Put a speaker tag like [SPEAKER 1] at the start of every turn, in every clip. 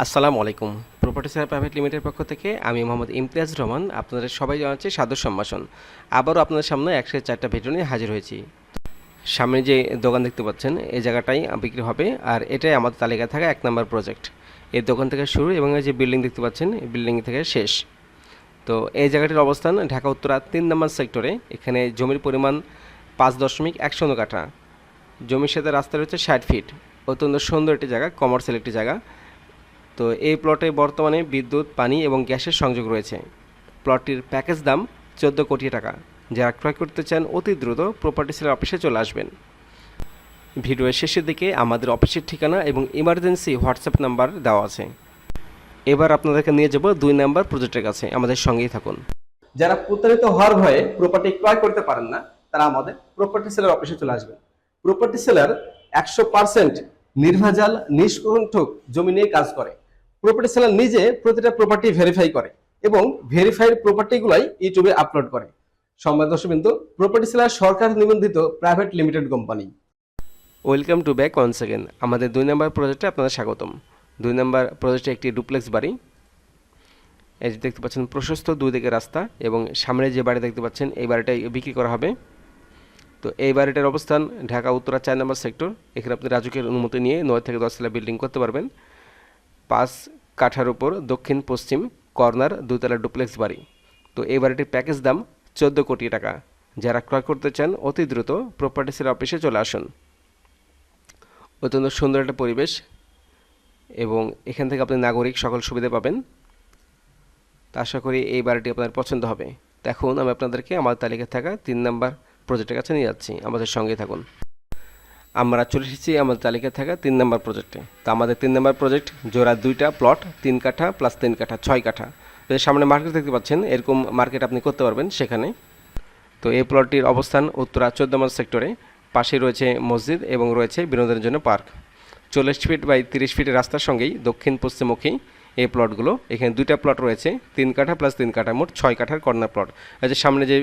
[SPEAKER 1] আসসালামু আলাইকুম। Property seller private লিমিটেডের পক্ষ থেকে আমি মোহাম্মদ ইমতিয়াজ রহমান আপনাদের সবাই জানাচ্ছি সাদর সম্ভাষণ। আবারও আপনাদের সামনে একশো চারটা ভিডিও নিয়ে হাজির হয়েছি। সামনে যে দোকান দেখতে পাচ্ছেন, এই জায়গাটাই বিক্রি হবে আর এটাই আমাদের তালিকায় থাকা এক নম্বর প্রজেক্ট এই দোকান থেকে শুরু এবং এই যে বিল্ডিং দেখতে পাচ্ছেন, এই বিল্ডিং থেকে শেষ। তো এই জায়গাটির অবস্থান ঢাকা উত্তরা তিন নম্বর সেক্টরে এখানে জমির পরিমাণ পাঁচ দশমিক এক শূন্য কাঠা। জমির সাথে রাস্তা রয়েছে ষাট ফিট অত্যন্ত সুন্দর একটি জায়গা কমার্শিয়াল একটি জায়গা। তো এই প্লটে বর্তমানে বিদ্যুৎ, পানি এবং গ্যাসের সংযোগ রয়েছে। প্লটটির প্যাকেজ দাম চোদ্দ কোটি টাকা। যারা ক্রয় করতে চান, অতি দ্রুত প্রপার্টি সেলের অফিসে চলে আসবেন। ভিডিওর শেষের দিকে আমাদের অফিসের ঠিকানা এবং ইমার্জেন্সি হোয়াটসঅ্যাপ নাম্বার দেওয়া আছে। এবার আপনাদেরকে নিয়ে যাব দুই নাম্বার প্রজেক্টের কাছে। আমাদের সঙ্গেই থাকুন।
[SPEAKER 2] যারা প্রতারিত হওয়ার ভয়ে প্রপার্টি ক্রয় করতে পারেন না, তারা আমাদের প্রপার্টি সেলার অফিসে চলে আসবেন। প্রপার্টি সেলার একশো পার্সেন্ট নির্ভেজাল নিষ্কণ্ঠক জমি নিয়ে কাজ করে। প্রপার্টি সেলার নিজে প্রতিটা প্রপার্টি ভেরিফাই করে এবং ভেরিফাইড প্রপার্টিগুলাই ইউটিউবে আপলোড করে। সম্মানিত দর্শকবৃন্দ প্রপার্টি সেলার সরকার নিবন্ধিত private limited company
[SPEAKER 1] welcome to back one second আমাদের দুই নম্বর প্রজেক্টে আপনাদের স্বাগতম। দুই নম্বর প্রজেক্টে একটি ডুপ্লেক্স বাড়ি। এই যে দেখতে পাচ্ছেন, প্রশস্ত দুই দিকে রাস্তা এবং সামনে যে বাড়ি দেখতে পাচ্ছেন, এই বাড়িটাই বিক্রি করা হবে। তো এই বাড়িটার অবস্থান ঢাকা উত্তরা চার নম্বর সেক্টর এখানে আপনি রাজুকের অনুমতি নিয়ে নয় থেকে দশ তলা বিল্ডিং করতে পারবেন। পাঁচ কাঠার উপর দক্ষিণ পশ্চিম কর্নার দুতলা ডুপ্লেক্স বাড়ি। তো এই বাড়িটির প্যাকেজ দাম চোদ্দ কোটি টাকা। যারা ক্রয় করতে চান, অতি দ্রুত প্রপার্টি সেল অফিসে চলে আসুন। অত্যন্ত সুন্দর একটা পরিবেশ এবং এখান থেকে আপনি নাগরিক সকল সুবিধা পাবেন। আশা করি এই বাড়িটি আপনার পছন্দ হবে। এখন আমি আপনাদেরকে আমার তালিকায় থাকা তিন নাম্বার প্রজেক্টের কাছে নিয়ে যাচ্ছি। আমাদের সঙ্গে থাকুন। আমরা চলে এসেছি আমাদের তালিকায় থাকা তিন নম্বর প্রজেক্টে তো আমাদের তিন নম্বর প্রজেক্ট জোড়া দুইটা প্লট তিন কাঠা প্লাস তিন কাঠা, ছয় কাঠা। তো সামনে মার্কেট দেখতে পাচ্ছেন, এরকম মার্কেট আপনি করতে পারবেন সেখানে। তো এই প্লটটির অবস্থান উত্তরা চোদ্দ নম্বর সেক্টরে পাশে রয়েছে মসজিদ এবং রয়েছে বিনোদনের জন্য পার্ক। চল্লিশ ফিট বাই তিরিশ ফিটের রাস্তার সঙ্গেই দক্ষিণ পশ্চিমমুখী এই প্লটগুলো এখানে দুইটা প্লট রয়েছে, তিন কাঠা প্লাস তিন কাঠা, মোট ছয় কাঠার কর্নার প্লট এই যে সামনে যে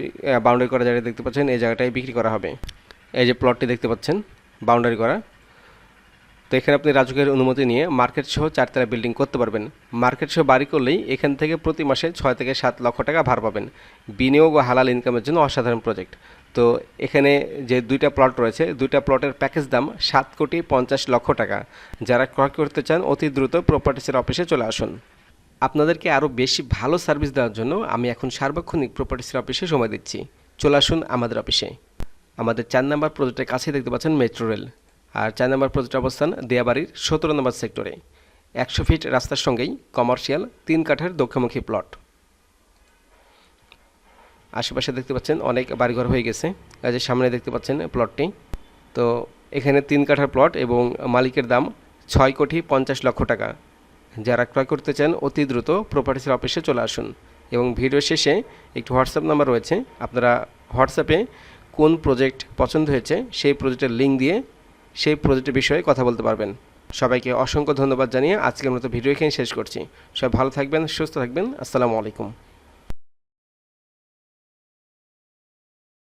[SPEAKER 1] বাউন্ডারি করা জায়গা দেখতে পাচ্ছেন, এই জায়গাটাই বিক্রি করা হবে। এই যে প্লটটি দেখতে পাচ্ছেন বাউন্ডারি করা। তো এখানে আপনি রাজুকের অনুমতি নিয়ে মার্কেট সহ চারতলা বিল্ডিং করতে পারবেন। মার্কেট সহ বাড়ি করলেই এখান থেকে প্রতি মাসে ছয় থেকে সাত লক্ষ টাকা ভার পাবেন। বিনিয়োগ ও হালাল ইনকামের জন্য অসাধারণ প্রজেক্ট তো এখানে যে দুইটা প্লট রয়েছে, দুইটা প্লটের প্যাকেজ দাম সাত কোটি পঞ্চাশ লক্ষ টাকা। যারা ক্রয় করতে চান, অতি দ্রুত প্রপার্টিসের অফিসে চলে আসুন। আপনাদেরকে আরও বেশি ভালো সার্ভিস দেওয়ার জন্য আমি এখন সার্বক্ষণিক প্রপার্টিসের অফিসে সময় দিচ্ছি। চলে আসুন আমাদের অফিসে আমাদের চার নম্বর প্রজেক্টের কাছে দেখতে পাচ্ছেন মেট্রো রেল। আর চার নম্বর প্রজেক্টের অবস্থান দেয়াবাড়ির সতেরো নম্বর সেক্টরে। একশো ফিট রাস্তার সঙ্গেই কমার্শিয়াল তিন কাঠের দক্ষিণমুখী প্লট। আশেপাশে দেখতে পাচ্ছেন অনেক বাড়িঘর হয়ে গেছে। যে সামনে দেখতে পাচ্ছেন প্লটটি। তো এখানে তিন কাঠার প্লট এবং মালিকের দাম ছয় কোটি পঞ্চাশ লক্ষ টাকা। যারা ক্রয় করতে চান অতি দ্রুত প্রপার্টিসের অফিসে চলে আসুন। এবং ভিডিও শেষে একটি হোয়াটসঅ্যাপ নাম্বার রয়েছে। আপনারা হোয়াটসঅ্যাপে কোন প্রজেক্ট পছন্দ হয়েছে, সেই প্রজেক্টের লিঙ্ক দিয়ে সেই প্রজেক্টের বিষয়ে কথা বলতে পারবেন। সবাইকে অসংখ্য ধন্যবাদ জানিয়ে আজকের মতো ভিডিও এখানে শেষ করছি। সবাই ভালো থাকবেন, সুস্থ থাকবেন। আসসালামু আলাইকুম।